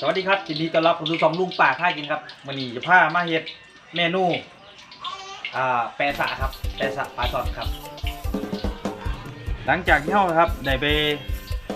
สวัสดีครับยินดีต้อนรับเข้าสู่สองลุงป่าค่ากินครับวันนี้จะพามาเฮ็ดเมนูอ่าแปะสะครับแปะสะปลาสดครับ หลังจากที่เฮาครับได้ไป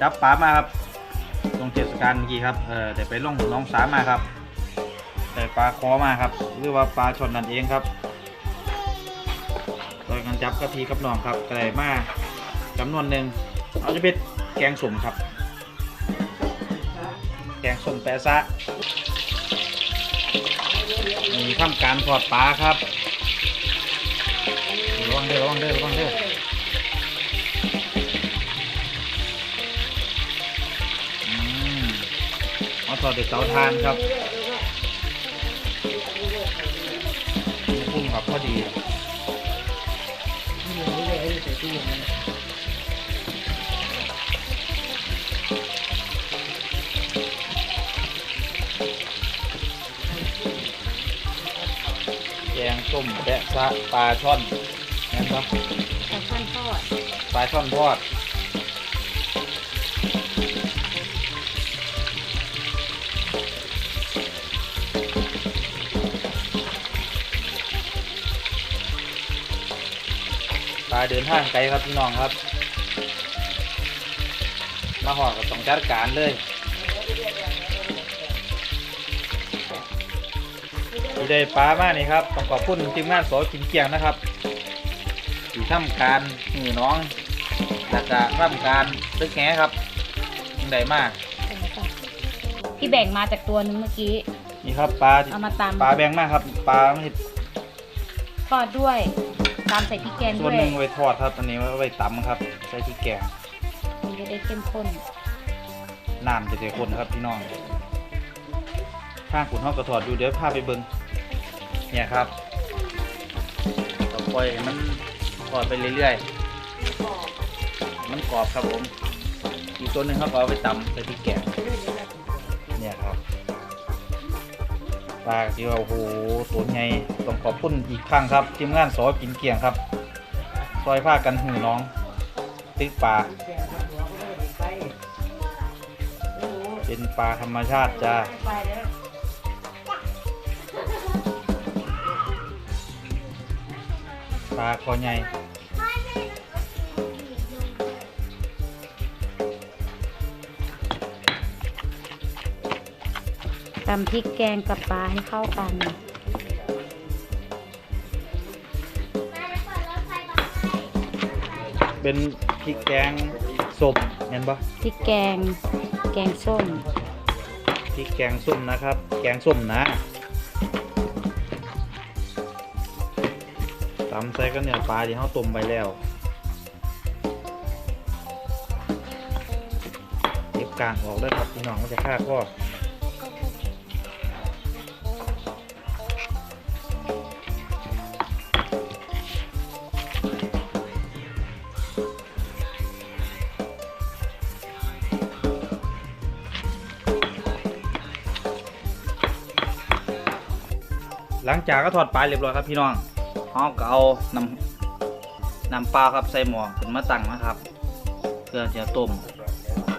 จับปลามาครับลงเทศกาลเมื่อกี้ครับเออได้ไปลงน้องสามาครับได้ปลาคอมาครับหรือว่าปลาชนนั่นเองครับโดยการจับกะทีกับน้องครับก็ได้มาจำนวนหนึ่งเอาจะเป็นแกงสุ่มครับ แกงส้มแปะซะมีทำการทอดปลาครับระวังเด้อระวังเด้อระวังเด้อมเอาทอดเด็ดเตาทานครับพุ่งครับพอดี แกงส้มแปะซะปลาช่อนนะครับปลาช่อนทอดปลาช่อนทอดปลาเดินทางไกลครับพี่น้องครับ มาหอดกับต้องจัดการเลย ที่ได้ปลามานี่ครับต้องขอบคุณทีมงานสอกินเกียงนะครับที่ทำการหือน้องแล้วก็ทำการตึกแหครับยังได้มากที่แบ่งมาจากตัวนึงเมื่อกี้ นี่ครับปลาเอามาตำปลาแบงมากครับปลาไม่ทอดด้วยตามใส่พริกแกงส่ด้วนวยหนึ่งไว้ทอดครับอันนี้ไว้ตำครับ ใส่ที่แกงมันจะได้เข้มข้นน้ำจะเสียคนครับพี่น้องข้างขุนห้องกระถอดอยู่เดี๋ยวพาไปเบิ้ง เนี่ยครับต่อไปมันทอดไปเรื่อยๆ มันกรอบครับผม อีกตัวหนึ่งเขาก็เอาไปตำใส่ที่แกงเนี่ยครับปลาที่ว่าโอ้โหตัวใหญ่ต้องขอบคุณอีกครั้งครับทีมงานสอกินเกียงครับ ซอยผ้ากันหูน้อง ตึกปลา เป็นปลาธรรมชาติจ้า ปลาคอใหญ่ตำพริกแกงกับปลาให้เข้ากัน เป็นพริกแกงสมเห็นปะพริกแกง แกงส้ม พริกแกงส้มนะครับ แกงส้มนะ ตำใส่ก็เนี่ยปลาที่เขาต้มไปแล้วเก็บกลางออกได้ครับพี่น้องมันจะฆ่าข้อหลังจากก็ทอดปลายเรียบร้อยครับพี่น้อง เขาก็เอาน้ำน้ำปลาครับใส่หม้อขึ้นมาตั้งนะครับเพื่อจะต้ม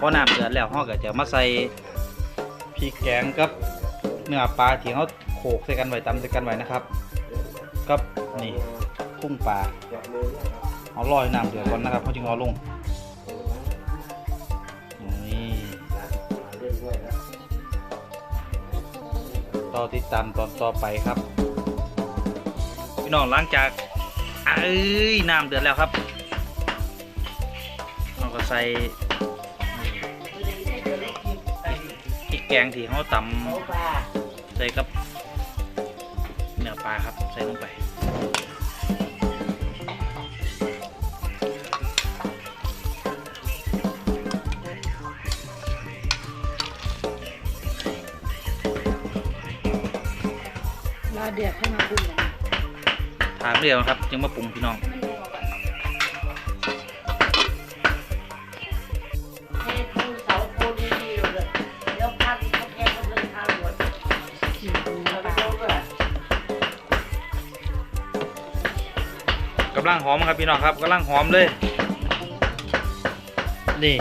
พอน้ำเดือดแล้วเขาก็จะมาใส่พริกแกงกับเนื้อปลาที่เขาโขกใส่กันไว้ตำใส่กันไว้นะครับกับนี่กุ้งปลาเอาลอยน้ำเดือดก่อนนะครับเขาจึงเอาลงนี่ต่อติดตามตอนต่อไปครับ พี่น้องหลังจากเอ้ยน้ำเดือดแล้วครับเราก็ใส่พริกแกงที่เขาตำใส่กับเนื้อปลาครับใส่ลงไปรอเดือดให้มาปรุงกัน ถามเรียวครับจึงมาปรุงพี่น้องกำลังหอมครับพี่น้องครับกำลังหอมเลย นี่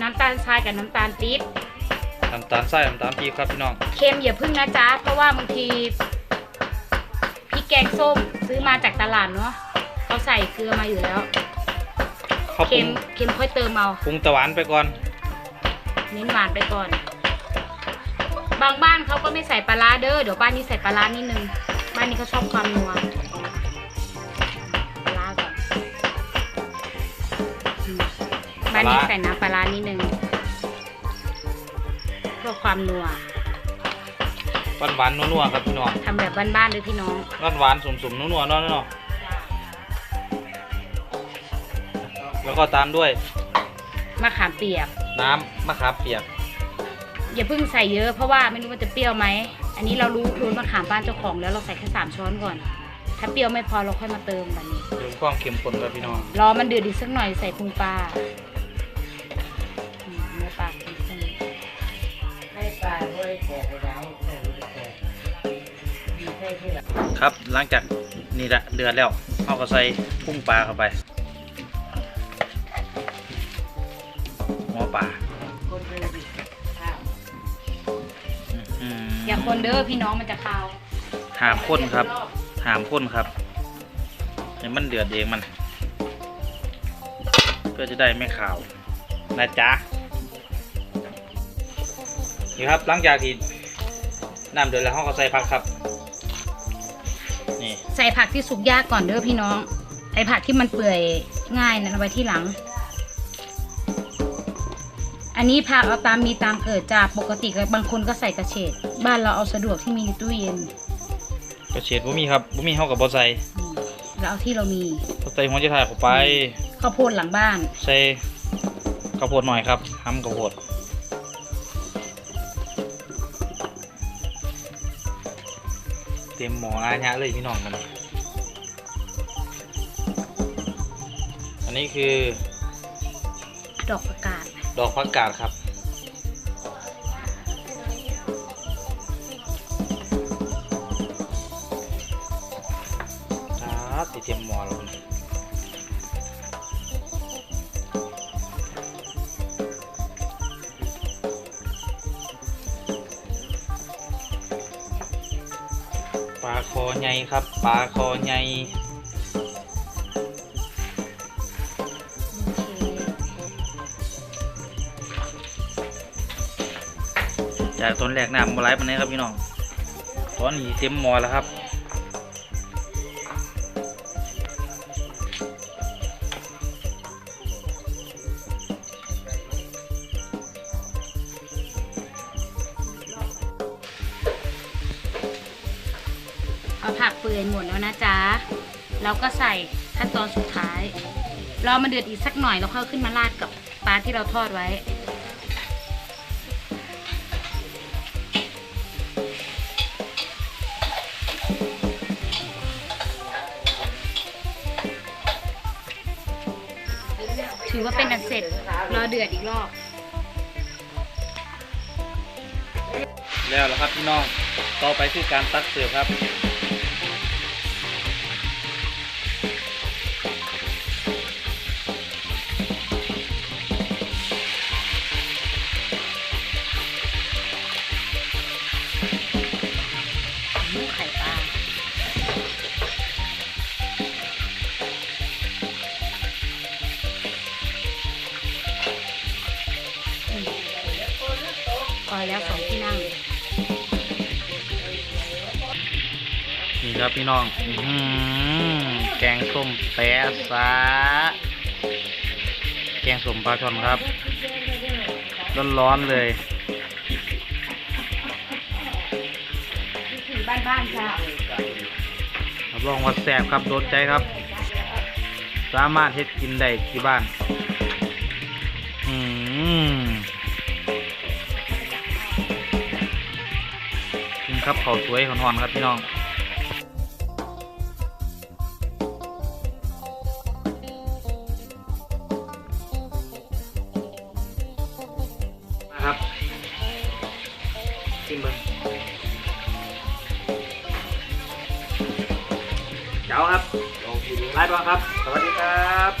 น้ำตาลทรายกับน้ำตาลปี๊บน้ำตาลทรายน้ำตาลปี๊บครับพี่น้อง เค็มอย่าพึ่งนะจ๊ะ เพราะว่าบางทีพริ กแกงส้มซื้อมาจากตลาดเนาะเขาใส่เกลือมาอยู่แล้วข้าวปรุเค็งมเค็มค่อยเติมเอาปรุงตะหวานไปก่อน เน้นหวานไปก่อน บางบ้านเขาก็ไม่ใส่ปลาร้าเด้อเดี๋ยวบ้านนี้ใส่ปลาร้านิดนึง บ้านนี้เขาชอบความนัวปลาร้าก่อนอืมบ้านนี้ใส่น้ำปลาร้านิดนึงเพื่อความนัวหวานหวานๆนัวๆครับพี่น้องทำแบบบ้านๆเลยพี่น้อง หวานหวานๆสุ่มๆนัวๆเนาะเนาะแล้วก็ตามด้วยมะขามเปียก น้ำมะขามเปียก อย่าเพิ่งใส่เยอะเพราะว่าไม่รู้ว่าจะเปรี้ยวไหม อันนี้เรารู้รู้มะขามบ้านเจ้าของแล้วเราใส่แค่สามช้อนก่อน ถ้าเปรี้ยวไม่พอเราค่อยมาเติมแบบนี้ เพิ่มความเค็มข้นครับพี่น้อง รอมันเดือดอีกสักหน่อยใส่พุงปลาอืมเนื้อปลาเป็นเส้น ให้ปลาด้วยแกะไปแล้ว ครับหลังจากนี่ละเดือดแล้วเราก็ใส่พุ่งปลาเข้าไปหัวปลาคนเดินดิข้าวอื้ออย่าคนเด้อพี่น้องมันจะคาวหามข้นครับหามข้นครับให้มันเดือดเองมัน เพื่อจะได้ไม่ขาวนะจ๊ะนี่ครับหลังจากที่น้ำเดือดแล้วเราก็ใส่ผักครับนี่ ใส่ผักที่สุกยากก่อนเด้อพี่น้อง ไอผักที่มันเปื่อยง่ายนะเอาไว้ที่หลัง อันนี้ผักเอาตามมีตามเกิดจากปกติก็บางคนก็ใส่กระเฉดบ้านเราเอาสะดวกที่มีในตู้เย็นกระเฉดบ่มีครับบ่มีเฮากับ่ใส่อืมเราเอาที่เรามีบ่ใส่หัวจะถ่ายเข้าไปข้าวโพดหลังบ้าน ใส่ข้าวโพดหน่อยครับทำข้าวโพด ต็มหมออาญะเลยพี่น้องมันอันนี้คือ ดอกประกาศ ดอกผักกาดครับครับาคอใหญ่ครับปลาคอใหญ่จากต้นแรกน้ำมาไหลปานนี้ครับพี่น้องตอนนี้เต็มหมอแล้วครับ เอาผักเปื่อยหมดแล้วนะจ๊ะเราก็ใส่ขั้นตอนสุดท้ายรอมันเดือดอีกสักหน่อยแล้วค่อยเอาขึ้นมาราดกับปลาที่เราทอดไว้ ถือว่าเป็นอันเสร็จรอเดือดอีกรอบแล้วแล้วครับพี่น้อง ต่อไปคือการตักเสิร์ฟครับ พอแล้วสองที่นั่ง นี่ครับพี่น้องอื้อหือแกงส้มแปะซาแกงส้มปลาช่อนครับ ร้อนๆเลยวิถีบ้านๆค่ะรับรองว่าแซ่บครับโดนใจครับ สามารถเฮ็ดกินได้ที่บ้าน อืม ครับข้าวสวยหอนๆครับพี่น้องมาครับชิมเบิ้งเจ้าครับไล่บ้างครับ สวัสดีครับ